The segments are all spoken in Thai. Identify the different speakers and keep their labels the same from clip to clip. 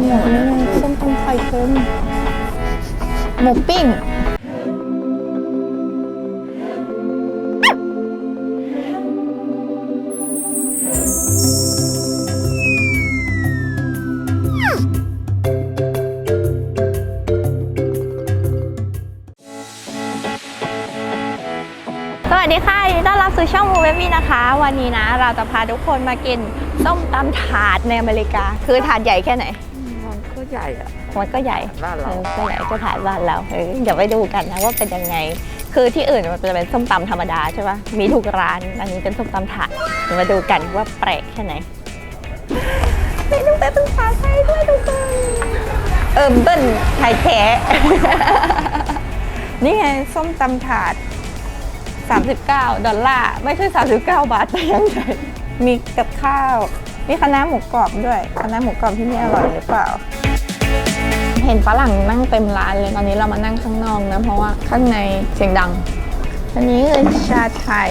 Speaker 1: นหมูนี่ไงส้มตำไข่เค็มหมูปิ้งสวัสดีค่ะยินดีต้อนรับสู่ช่องมูเวฟี่นะคะ วันนี้นะ เราจะพาทุกคนมากินส้มตำถาดในอเมริกา คือถาดใหญ่แค่ไหน
Speaker 2: ใหญ่อะ
Speaker 1: มันก็ใหญ่
Speaker 2: บ้านเรา
Speaker 1: ออก็ใหญ่ก็ถาดบ้านเราเออเดี๋ยวไปดูกันนะว่าเป็นยังไง คือที่อื่นมันจะเป็นส้มตำธรรมดาใช่ปะมีทุกร้านอันนี้เป็นส้มตำถาดเดี๋ยวมาดูกันว่าแปลกแค่ไหนเมนูเป็นภาษาไทยด้วยทุกคนเอิมเบิ้ลไทยแท้นี่ไงส้มตำถาด 39 ดอลลาร์ไม่ใช่ 39 บาทแต่อยังไงมีกับข้าว มีคณะน้าหมูกรอบด้วยคณะน้าหมูกรอบที่นี่อร่อยหรือเปล่า เห็นฝรั่งนั่งเต็มร้านเลยตอนนี้เรามานั่งข้างนอกนะ เพราะว่าข้างในเสียงดัง อันนี้คือชาไทย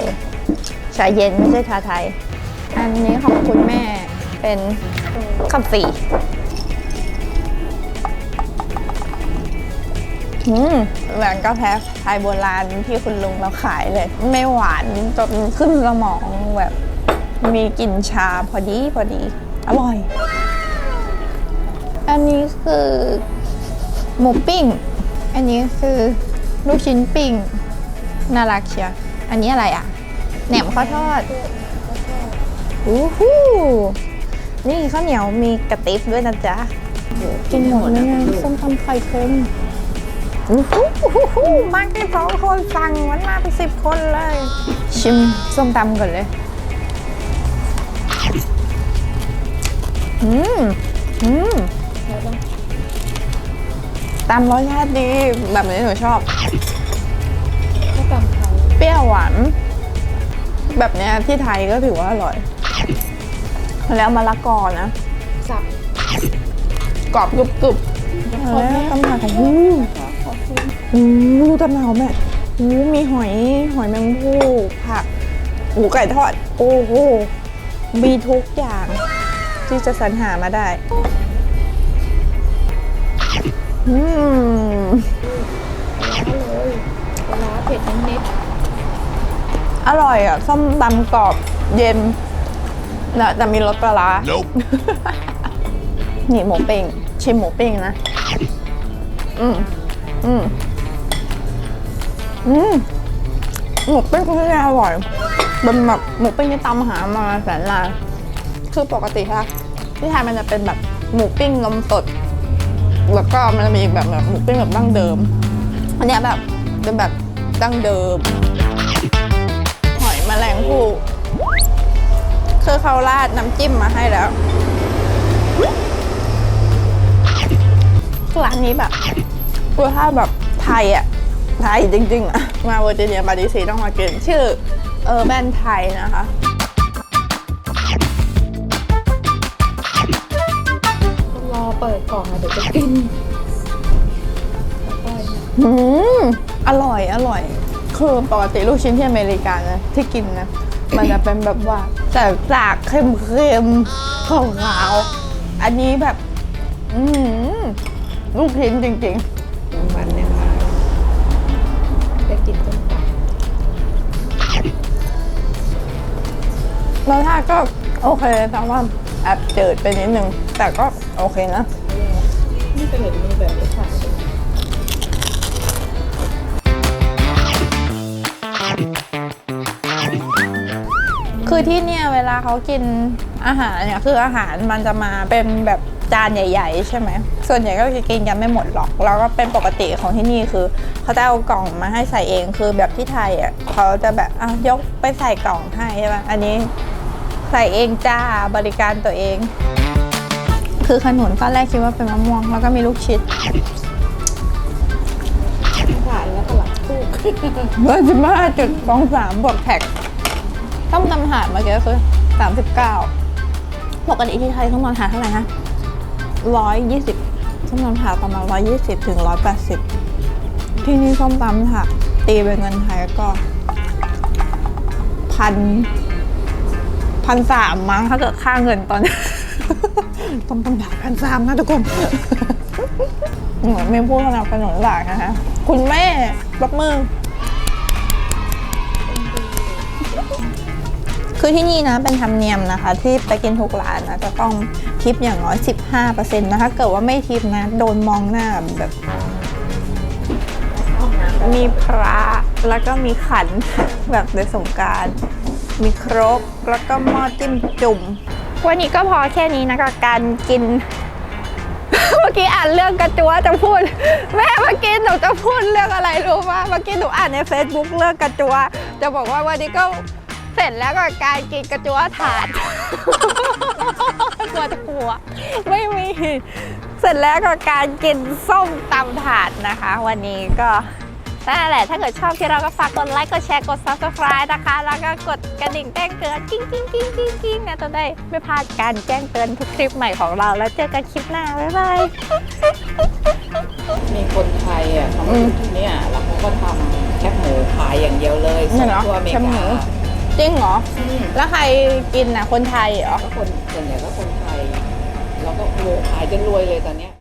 Speaker 1: ชาเย็นไม่ใช่ชาไทย อันนี้ของคุณแม่เป็นคาเฟ่อืมเหมือนกาแฟไทยโบราณที่คุณลุงเราขายเลย ไม่หวานจนขึ้นสมองแบบมีกลิ่นชาพอดีพอดี อร่อยอั นนี้คือ หมูปิ้ง อันนี้คือลูกชิ้นปิ้งน่ารักเชียวอันนี้อะไรอะ แหนมข้าวทอดอู้หูนี่ข้าวเหนียวมีกระติบด้วยนะจ๊ะกินหมดนี่ไงส้มตำไข่เค็มอู้หูอู้หูมาแค่สองคนสั่งมันมาเป็นสิบคนเลย ชิมส้มตำก่อนเลย อืมอืม ตำรสชาติดีแบบนี้หนูชอบ
Speaker 2: ก็ตำไทย
Speaker 1: เปรี้ยวหวานแบบเนี้ยที่ไทยก็ถือว่าอร่อย แล้วมะละกอนะ
Speaker 2: สับ
Speaker 1: กรอบกรุบกรุบ
Speaker 2: ขอบคุณ
Speaker 1: แล้วตำถาดของอู้
Speaker 2: ขอบคุณ
Speaker 1: อู้ตำถาดของแม่อู้มีหอยหอยแมงภู่ผักหมูไก่ทอด โอ้โหมีทุกอย่างที่จะสรรหามาได้ อืม
Speaker 2: เลยปลาร้าเผ็ดนิด
Speaker 1: อร่อยอะส้มตำกรอบเย็นนะแต่มีรสปลาร้านี่หมูปิ้งชิมหมูปิ้งนะ อืมอืมอืมหมูปิ้งคืออร่อยเป็นแบบหมูปิ้งที่ตามหามาแสนนานคือปกติค่ะที่ไทยมันจะเป็นแบบหมูปิ้งนมสด แล้วก็มันจะมีอีกแบบแบบหมูปิ้งแบบดั้งเดิม อันเนี้ยแบบเป็นแบบดั้งเดิม หอยแมลงภู่คือเขาราดน้ำจิ้มมาให้แล้วร้านนี้แบบรสชาติแบบไทยอะ ไทยจริง ๆ อะ มาเวอร์จิเนียบาดีซีต้องมากินชื่อเออแบนไทยนะคะ
Speaker 2: เปิดกล่องอะเดี๋ยวจะกิน
Speaker 1: อืมอร่อยอร่อย คือปกติลูกชิ้นที่อเมริกานะที่กินนะ มันจะเป็นแบบว่าแต่จากเค็มๆขาวๆอันนี้แบบ อือหือลูกชิ้นจริง
Speaker 2: มันเนี่ยค่ะได้กินต้มต
Speaker 1: ๆรสชาติก็โอเคแต่ว่า แอบจืดไปนิดนึง แต่ก็โอเคนะ
Speaker 2: นี่เป็นเห็นมีแบบนี้ค่ะ
Speaker 1: คือที่เนี่ยเวลาเขากินอาหารเนี่ยคืออาหารมันจะมาเป็นแบบจานใหญ่ ๆ ใช่ไหม ส่วนใหญ่ก็จะกินกันไม่หมดหรอก แล้วก็เป็นปกติของที่นี่คือ เขาจะเอากล่องมาให้ใส่เองคือแบบที่ไทยอะเขาจะแบบอะยกไปใส่กล่องให้ใช่ปะอันนี้ ใส่เองจ้าบริการตัวเอง คือขนุนตอนแรกคิดว่าเป็นมะม่วง แล้วก็มีลูกชิด
Speaker 2: ผ่านแล้วก็หลังคู่
Speaker 1: ร้อยสิบห้าจุดสองสามบวกแท็กต้มตำถาดเมื่อกี้ก็คือสามสิบเก้าปกติที่ไทยต้มตำถาดเท่าไหร่ฮะร้อยยี่สิบส้มตำถาดประมาณร้อยยี่สิบถึงร้อยแปดสิบที่นี่ส้มตำถาดตีเป็นเงินไทยก็พัน พันสามมั้งถ้าเกิดค่าเงินตอนนี้ต้มตำบาทพันสามนะทุกคนเหมือนไม่พูดสนับสนุนหลักนะคะคุณแม่ปรบมือ คือที่นี่นะเป็นธรรมเนียมนะคะ ที่ไปกินทุกร้านนะจะต้องทิปอย่างน้อย 15%นะคะ เกิดว่าไม่ทิปนะ โดนมองหน้าแบบ มีพระแล้วก็มีขันแบบในสงการ มีครกแล้วก็หม้อจิ้มจุ่ม วันนี้ก็พอแค่นี้นะกับการกิน เมื่อกี้อ่านเรื่องกระจัวจะพูด แม่เมื่อกี้หนูจะพูดเรื่องอะไรรู้ป่ะเมื่อกี้หนูอ่านใน Facebook เรื่องกระจัว จะบอกว่าวันนี้ก็เสร็จแล้วกับการกินกระจัวถาด กลัวจะกลัว ไม่มี เสร็จแล้วกับการกินส้มตำถาดนะคะ วันนี้ก็ นั่นแหละถ้าเกิดชอบที่เราก็ฝากกดไลค์กดแชร์กด subscribe นะคะ แล้วก็กดกระดิ่งแจ้งเตือนกิ้งกิ้งกิ้งกิ้งกิ้งนะจะได้ไม่พลาดการแจ้งเตือนทุกคลิปใหม่ของเราแล้วเจอกันคลิปหน้า บ๊ายบาย
Speaker 2: มีคนไทยอะเขามาอยู่ที่เนี่ยแล้วเขาก็ทำแคบหมูขายอย่างเดียวเลย
Speaker 1: เนี่
Speaker 2: ส่
Speaker 1: ย
Speaker 2: ง
Speaker 1: เหรอ
Speaker 2: ทั่วอเมริ
Speaker 1: แคบหมู
Speaker 2: กา
Speaker 1: จริงเหรอ
Speaker 2: อืม
Speaker 1: แล้วใครกินนะคนไทยเหรอ
Speaker 2: ก็คนส่วนใหญ่ก็คนไทย แล้วก็โอ้ขายจนรวยเลยตอนเนี้ย